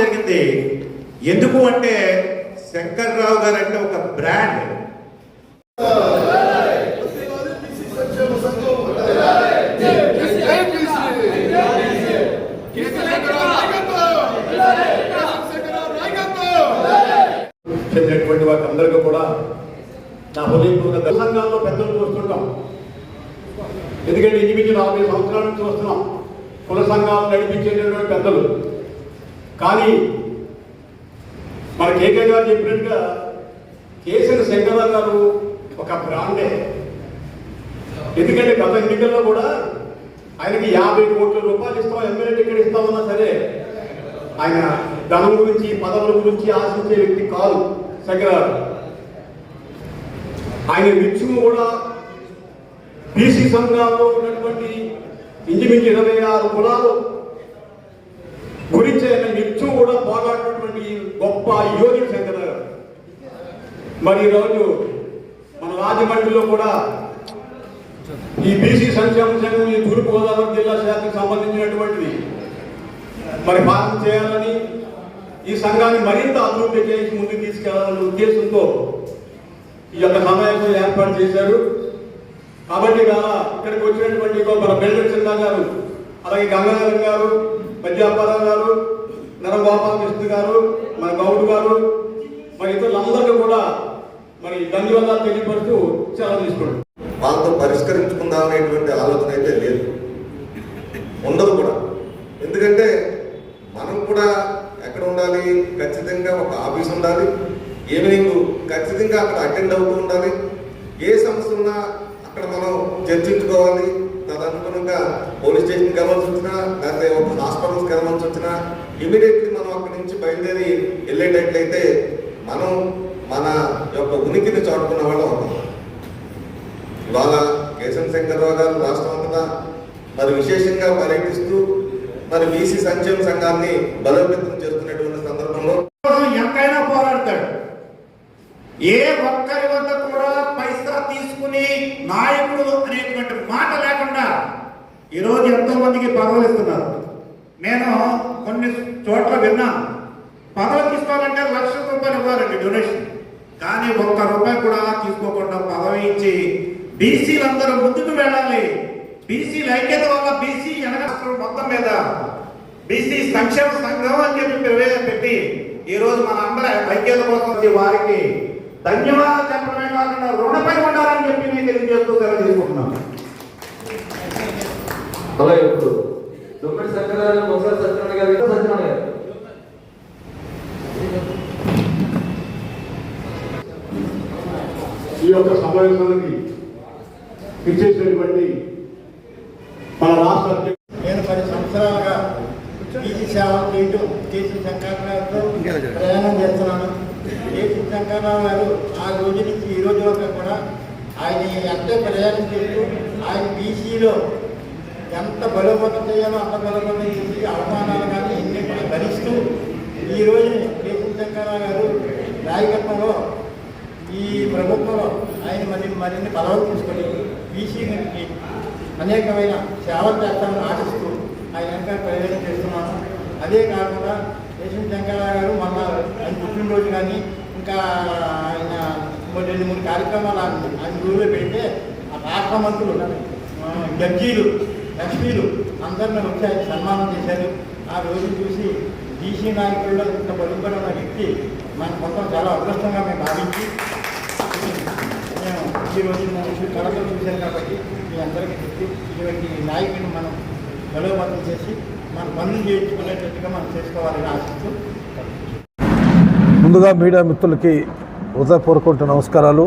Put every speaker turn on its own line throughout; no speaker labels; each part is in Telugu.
జరిగింది. ఎందుకు అంటే శంకర్రావు గారు అంటే ఒక బ్రాండ్.
చెందినటువంటి వారికి అందరికీ కూడా నా హృదయపూర్వక సంఘాల్లో పెద్దలు చూస్తుంటాం. ఎందుకంటే ఇంచుమించు నలభై సంవత్సరాల నుంచి వస్తున్నాం. కుల సంఘాలు నడిపించేటటువంటి పెద్దలు. కానీ మన కేకే గారు చెప్పినట్టుగా కేసీఆర్ శంకరరావు గారు ఒక బ్రాండే. ఎందుకంటే గత ఎన్నికల్లో కూడా ఆయనకి యాభై కోట్ల రూపాయలు ఇస్తాం ఎమ్మెల్యే టికెట్ ఇస్తామన్నా సరే ఆయన ధనం గురించి పదవుల గురించి ఆశించే వ్యక్తి కాదు. శంకరరావు ఆయన నిత్యం కూడా బీసీ సంఘాల్లో ఉన్నటువంటి ఇంచుమించు ఇరవై ఆరు కులాలు గురించి ఆయన నిత్యం కూడా పోరాడినటువంటి గొప్ప యోగి శంకరరావు మరి ఈరోజు మన రాజమండ్రిలో కూడా ఈ బీసీ సంక్షేమ సంఘం ఈ తూర్పు గోదావరి జిల్లా శాఖకు సంబంధించినటువంటిది. మరి పాలన చేయాలని ఈ సంఘాన్ని మరింత అభివృద్ధి చేసి ముందుకు తీసుకెళ్ళాలనే ఉద్దేశంతో ఈ యొక్క సమావేశం ఏర్పాటు చేశారు. కాబట్టి ఇక్కడికి వచ్చినటువంటి మన బిల్డర్ చిన్న గారు అలాగే గంగాధరం గారు పద్యాపారావు గారు నరగోపాలకృష్ణ గారు మన గౌడ్ గారు మరి ఇతరులందరికీ కూడా మరి ధన్యవాదాలు తెలియపరుస్తూ సెలవు తీసుకోండి.
వాళ్ళతో పరిష్కరించుకుందాం అనేటువంటి ఆలోచన అయితే లేదు. ఉండదు కూడా. ఎందుకంటే మనం కూడా ఎక్కడ ఉండాలి ఖచ్చితంగా ఒక ఆఫీస్ ఉండాలి. ఈవినింగ్ ఖచ్చితంగా అక్కడ అటెండ్ అవుతూ ఉండాలి. ఏ సమస్య ఉన్నా అక్కడ మనం చర్చించుకోవాలి. తదనుగుణంగా పోలీస్ స్టేషన్కి వెళ్ళాల్సి వచ్చినా లేకపోతే ఒక హాస్పిటల్స్కి వెళ్ళాల్సి వచ్చినా ఇమీడియట్లీ మనం అక్కడి నుంచి బయలుదేరి వెళ్ళేటట్లయితే మనం మన యొక్క ఉనికిని చాటుకున్న వాళ్ళం అవుతాం. ఇవాళ కేశవ శంకర్రావు గారు రాష్ట్రం అంతటా మరి విశేషంగా పర్యటిస్తూ మరి బీసీ సంక్షేమ సంఘాన్ని బలోపేతం చేస్తున్నారు సందర్భంలో
కోసం ఎంతైనా పోరాడతాడు ఏ ఒక్కరి వద్ద కూడా పైసా తీసుకుని నాయకుడు అనేటువంటి మాట లేకుండా ఈరోజు ఎంతో మందికి పదవులు ఇస్తున్నారు. నేను కొన్ని చోట్ల విన్నాను పదవి తీసుకోవాలంటే లక్ష రూపాయలు ఇవ్వాలండి డొనేషన్. కానీ ఒక్క రూపాయి కూడా తీసుకోకుండా పదవి ఇచ్చి బీసీలందరూ ముందుకు వెళ్ళాలి. బీసీల ఐక్యత వల్ల బీసీ వెనక మొత్తం మీద బీసీ సంక్షేమ సంఘం అని చెప్పి ప్రవేశపెట్టి ఈ రోజు మన అందరి ఐక్యత కోసం వారికి ధన్యవాదాలు చెప్పడమే కాకుండా రుణపై ఉండాలని చెప్పి నేను తెలియజేస్తూ సెలవు తీసుకుంటున్నాను.
అలాగే ఇప్పుడు దుమ్మడి సత్యనారాయణ ఒకసారి సత్యనారాయణ గారు ఇంకా సత్యనారాయణ గారు
ఈ యొక్క సమావేశానికి ఇచ్చేసినటువంటి మన రాష్ట్ర అధ్యక్షుడు
నేను పది సంవత్సరాలుగా పీజీ సేవ చేయటం కేసీ శంకరరావుతో ప్రయాణం చేస్తున్నాను కేసీ గారు ఆ రోజు నుంచి ఈ రోజు వరకు కూడా ఆయన ఎంతో ప్రయాణం చేస్తూ ఆయన బీసీలో ఎంత బలోపతం చేయాలో అంత బలోపతం చేసి అవమానాలు కానీ ఎన్ని భరిస్తూ ఈ రోజు కేసీ శంకరరావు గారు నాయకత్వంలో ఈ ప్రభుత్వంలో ఆయన మరి మరిన్ని పదవులు తీసుకొని బీసీకి అనేకమైన సేవలు చేస్తామని ఆశిస్తూ ఆయన వెనక ప్రయోజనం చేస్తున్నాను. అదే కాకుండా దేశం శంకరరావు గారు మొన్న ఆయన పుట్టినరోజు కానీ ఇంకా ఆయన రెండు మూడు కార్యక్రమాలు ఆయన ఆయన ఊళ్ళో పెడితే ఆ రాష్ట్ర మంత్రులు ఆ, జడ్జీలు ఎస్పీలు అందరిని వచ్చి ఆయన సన్మానం చేశారు. ఆ రోజు చూసి బీసీ నాయకుల్లో ఇంత పలుకుబడి ఉన్న వ్యక్తి మన మొత్తం చాలా అదృష్టంగా మేము భావించి మేము ఈ రోజు కళతో చూశాను కాబట్టి మీ అందరికీ చెప్పి ఇటువంటి నాయకుడిని మనం బలోపతం చేసి మన పనులు చేయించుకునేటట్టుగా మనం చేసుకోవాలని ఆశిస్తూ
ముందుగా మీడియా మిత్రులకి హృదయపూర్వక నమస్కారాలు.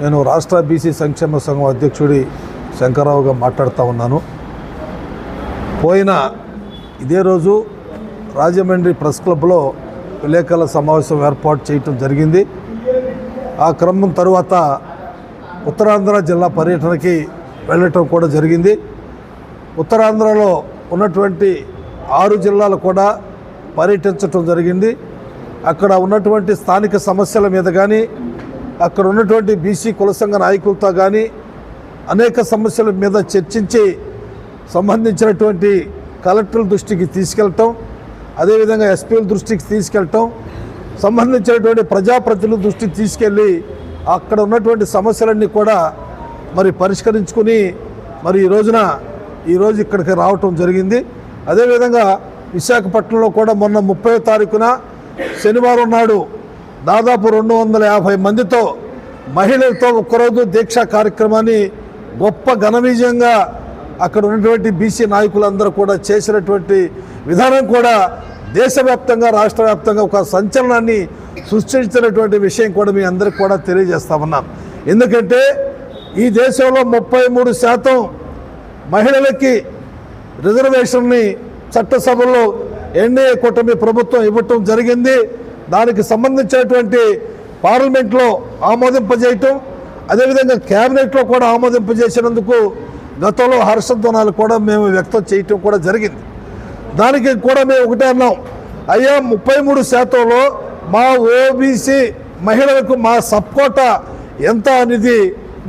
నేను రాష్ట్ర బీసీ సంక్షేమ సంఘం అధ్యక్షుడి శంకర్రావుగా మాట్లాడుతూ ఉన్నాను. పోయిన ఇదే రోజు రాజమండ్రి ప్రెస్ క్లబ్లో విలేకరుల సమావేశం ఏర్పాటు చేయటం జరిగింది. ఆ క్రమం తరువాత ఉత్తరాంధ్ర జిల్లా పర్యటనకి వెళ్ళటం కూడా జరిగింది. ఉత్తరాంధ్రలో ఉన్నటువంటి ఆరు జిల్లాలు కూడా పర్యటించటం జరిగింది. అక్కడ ఉన్నటువంటి స్థానిక సమస్యల మీద కానీ అక్కడ ఉన్నటువంటి బీసీ కుల సంఘ నాయకులతో కానీ అనేక సమస్యల మీద చర్చించి సంబంధించినటువంటి కలెక్టర్ల దృష్టికి తీసుకెళ్ళటం అదేవిధంగా ఎస్పీల దృష్టికి తీసుకెళ్ళటం సంబంధించినటువంటి ప్రజాప్రతినిధుల దృష్టికి తీసుకెళ్ళి అక్కడ ఉన్నటువంటి సమస్యలన్నీ కూడా మరి పరిష్కరించుకుని మరి ఈ రోజున ఈరోజు ఇక్కడికి రావటం జరిగింది. అదేవిధంగా విశాఖపట్నంలో కూడా మొన్న ముప్పై తారీఖున శనివారం నాడు దాదాపు రెండు వందల యాభై మందితో మహిళలతో ఒక్కరోజు దీక్షా కార్యక్రమాన్ని గొప్ప ఘన విజయంగా అక్కడ ఉన్నటువంటి బీసీ నాయకులందరూ కూడా చేసినటువంటి విధానం కూడా దేశవ్యాప్తంగా రాష్ట్ర వ్యాప్తంగా ఒక సంచలనాన్ని సృష్టించినటువంటి విషయం కూడా మీ అందరికి కూడా తెలియజేస్తామన్నాను ఎందుకంటే ఈ దేశంలో ముప్పై మూడు శాతం మహిళలకి రిజర్వేషన్ని చట్టసభలో ఎన్డీఏ కూటమి ప్రభుత్వం ఇవ్వటం జరిగింది. దానికి సంబంధించినటువంటి పార్లమెంట్లో ఆమోదింపజేయటం అదేవిధంగా క్యాబినెట్లో కూడా ఆమోదింపజేసినందుకు గతంలో హర్షధ్వనాలు కూడా మేము వ్యక్తం చేయటం కూడా జరిగింది. దానికి కూడా మేము ఒకటే అన్నాం. అయ్యా ముప్పై మూడు శాతంలో మా ఓబీసీ మహిళలకు మా సపోటా ఎంత అనేది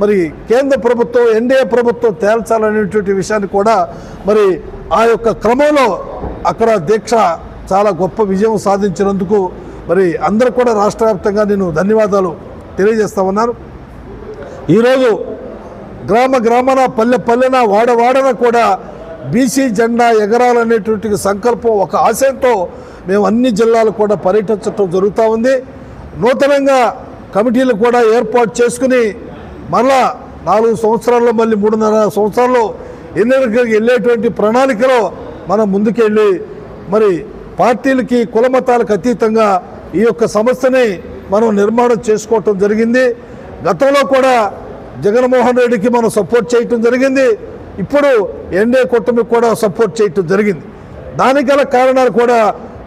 మరి కేంద్ర ప్రభుత్వం ఎన్డీఏ ప్రభుత్వం తేల్చాలనేటువంటి విషయాన్ని కూడా మరి ఆ యొక్క క్రమంలో అక్కడ దీక్ష చాలా గొప్ప విజయం సాధించినందుకు మరి అందరూ కూడా రాష్ట్ర వ్యాప్తంగా నేను ధన్యవాదాలు తెలియజేస్తా ఉన్నాను ఈరోజు గ్రామ గ్రామాన పల్లె పల్లెన వాడ వాడన కూడా బీసీ జెండా ఎగరాలనేటువంటి సంకల్పం ఒక ఆశయంతో మేము అన్ని జిల్లాలు కూడా పర్యటించడం జరుగుతూ ఉంది. నూతనంగా కమిటీలు కూడా ఏర్పాటు చేసుకుని మళ్ళా నాలుగు సంవత్సరాల్లో మళ్ళీ మూడున్నర సంవత్సరాల్లో ఎన్నికలకు వెళ్ళేటువంటి ప్రణాళికలో మనం ముందుకెళ్ళి మరి పార్టీలకి కులమతాలకు అతీతంగా ఈ యొక్క సంస్థని మనం నిర్మాణం చేసుకోవటం జరిగింది. గతంలో కూడా జగన్మోహన్ రెడ్డికి మనం సపోర్ట్ చేయటం జరిగింది. ఇప్పుడు ఎన్డీఏ కూటమికి కూడా సపోర్ట్ చేయటం జరిగింది. దానికి గల కారణాలు కూడా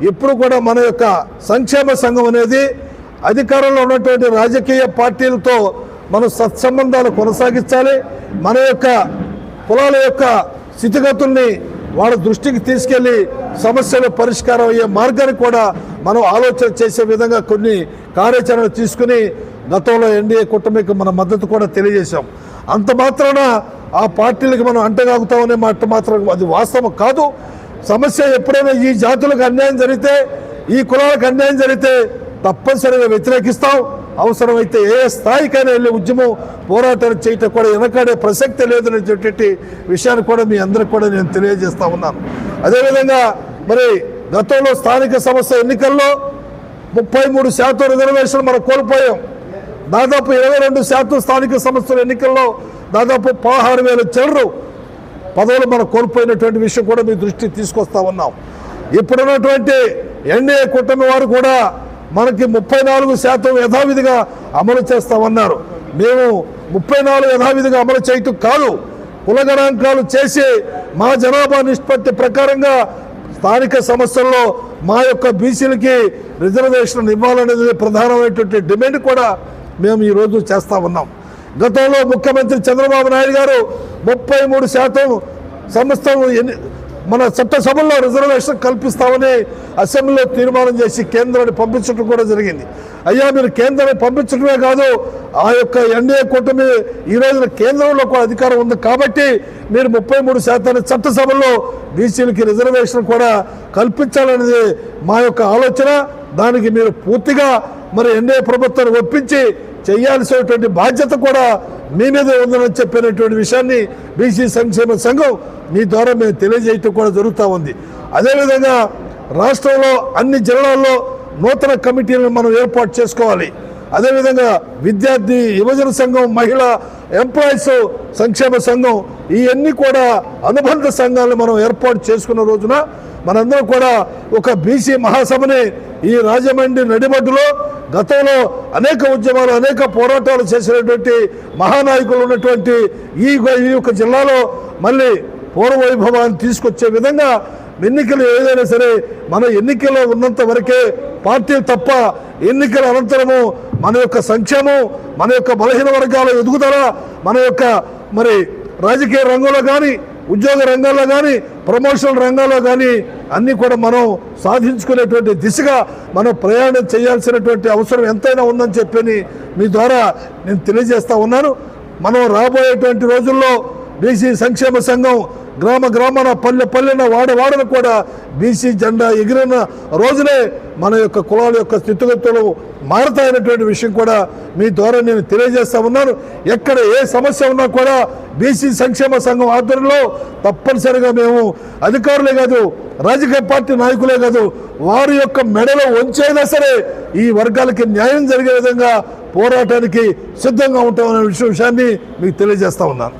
ఎప్పుడు కూడా మన యొక్క సంక్షేమ సంఘం అనేది అధికారంలో ఉన్నటువంటి రాజకీయ పార్టీలతో మనం సత్సంబంధాలు కొనసాగించాలి. మన యొక్క కులాల యొక్క స్థితిగతుల్ని వాళ్ళ దృష్టికి తీసుకెళ్ళి సమస్యలు పరిష్కారం అయ్యే మార్గాన్ని కూడా మనం ఆలోచన చేసే విధంగా కొన్ని కార్యాచరణలు తీసుకుని గతంలో ఎన్డీఏ కూటమికి మన మద్దతు కూడా తెలియజేశాం. అంత మాత్రాన ఆ పార్టీలకు మనం అంటగాగుతామనే మాట మాత్రం అది వాస్తవం కాదు. సమస్య ఎప్పుడైనా ఈ జాతులకు అన్యాయం జరిగితే ఈ కులాలకు అన్యాయం జరిగితే తప్పనిసరిగా వ్యతిరేకిస్తాం. అవసరమైతే ఏ స్థాయికైనా వెళ్ళి ఉద్యమం పోరాటం చేయటం కూడా వెనకాడే ప్రసక్తి లేదనేటువంటి విషయాన్ని కూడా మీ అందరికి కూడా నేను తెలియజేస్తా ఉన్నాను. అదేవిధంగా మరి గతంలో స్థానిక సంస్థ ఎన్నికల్లో ముప్పై మూడు శాతం రిజర్వేషన్ మనం కోల్పోయాం. దాదాపు ఇరవై రెండు శాతం స్థానిక సంస్థల ఎన్నికల్లో దాదాపు పదహారు వేల చిల్లరు పదవులు మనం కోల్పోయినటువంటి విషయం కూడా మీ దృష్టికి తీసుకొస్తా ఉన్నాం. ఇప్పుడున్నటువంటి ఎన్డీఏ కూటమి వారు కూడా మనకి ముప్పై నాలుగు శాతం యథావిధిగా అమలు చేస్తామన్నారు. మేము ముప్పై నాలుగు యథావిధిగా అమలు చేయటం కాదు. కుల గణాంకాలు చేసి మా జనాభా నిష్పత్తి ప్రకారంగా స్థానిక సంస్థల్లో మా యొక్క బీసీలకి రిజర్వేషన్ ఇవ్వాలనేది ప్రధానమైనటువంటి డిమాండ్ కూడా మేము ఈరోజు చేస్తా ఉన్నాం. గతంలో ముఖ్యమంత్రి చంద్రబాబు నాయుడు గారు ముప్పై మూడు శాతం సంస్థలు ఎన్ని మన చట్టసభల్లో రిజర్వేషన్ కల్పిస్తామని అసెంబ్లీలో తీర్మానం చేసి కేంద్రాన్ని పంపించడం కూడా జరిగింది. అయ్యా మీరు కేంద్రాన్ని పంపించడమే కాదు ఆ యొక్క ఎన్డీఏ కూటమి ఈ రోజున కేంద్రంలో కూడా అధికారం ఉంది కాబట్టి మీరు ముప్పై మూడు శాతాన్ని చట్టసభలో బీసీలకి రిజర్వేషన్ కూడా కల్పించాలనేది మా యొక్క ఆలోచన. దానికి మీరు పూర్తిగా మరి ఎన్డీఏ ప్రభుత్వాన్ని ఒప్పించి చేయాల్సినటువంటి బాధ్యత కూడా మీ మీదే ఉందని చెప్పినటువంటి విషయాన్ని బీసీ సంక్షేమ సంఘం మీ ద్వారా మేము తెలియజేయటం కూడా జరుగుతూ ఉంది. అదేవిధంగా రాష్ట్రంలో అన్ని జిల్లాల్లో నూతన కమిటీలను మనం ఏర్పాటు చేసుకోవాలి. అదేవిధంగా విద్యార్థి యువజన సంఘం మహిళా ఎంప్లాయీస్ సంక్షేమ సంఘం ఇవన్నీ కూడా అనుబంధ సంఘాలను మనం ఏర్పాటు చేసుకున్న రోజున మనందరం కూడా ఒక బీసీ మహాసభని ఈ రాజమండ్రి నడిబడ్డులో గతంలో అనేక ఉద్యమాలు అనేక పోరాటాలు చేసినటువంటి మహానాయకులు ఉన్నటువంటి ఈ ఈ యొక్క జిల్లాలో మళ్ళీ పూర్వవైభవాన్ని తీసుకొచ్చే విధంగా ఎన్నికలు ఏదైనా సరే మన ఎన్నికల్లో ఉన్నంత వరకే పార్టీ తప్ప ఎన్నికల అనంతరము మన యొక్క సంక్షేమం మన యొక్క బలహీన వర్గాల ఎదుగుదల మన యొక్క మరి రాజకీయ రంగంలో కానీ ఉద్యోగ రంగాల్లో కానీ ప్రమోషనల్ రంగాల్లో కానీ అన్నీ కూడా మనం సాధించుకునేటువంటి దిశగా మనం ప్రయాణం చేయాల్సినటువంటి అవసరం ఎంతైనా ఉందని చెప్పని మీ ద్వారా నేను తెలియజేస్తా ఉన్నాను. మనం రాబోయేటువంటి రోజుల్లో బీసీ సంక్షేమ సంఘం గ్రామ గ్రామాన పల్లె పల్లెన వాడ వాడన కూడా బీసీ జెండా ఎగిరిన రోజునే మన యొక్క కులాల యొక్క స్థితిగతులు మారతాయనేటువంటి విషయం కూడా మీ ద్వారా నేను తెలియజేస్తా ఉన్నాను. ఎక్కడ ఏ సమస్య ఉన్నా కూడా బీసీ సంక్షేమ సంఘం ఆధ్వర్యంలో తప్పనిసరిగా మేము అధికారులే కాదు రాజకీయ పార్టీ నాయకులే కాదు వారి యొక్క మెడలో వంచైనా సరే ఈ వర్గాలకి న్యాయం జరిగే విధంగా పోరాటానికి సిద్ధంగా ఉంటామనే విషయం విషయాన్ని మీకు తెలియజేస్తా ఉన్నాను.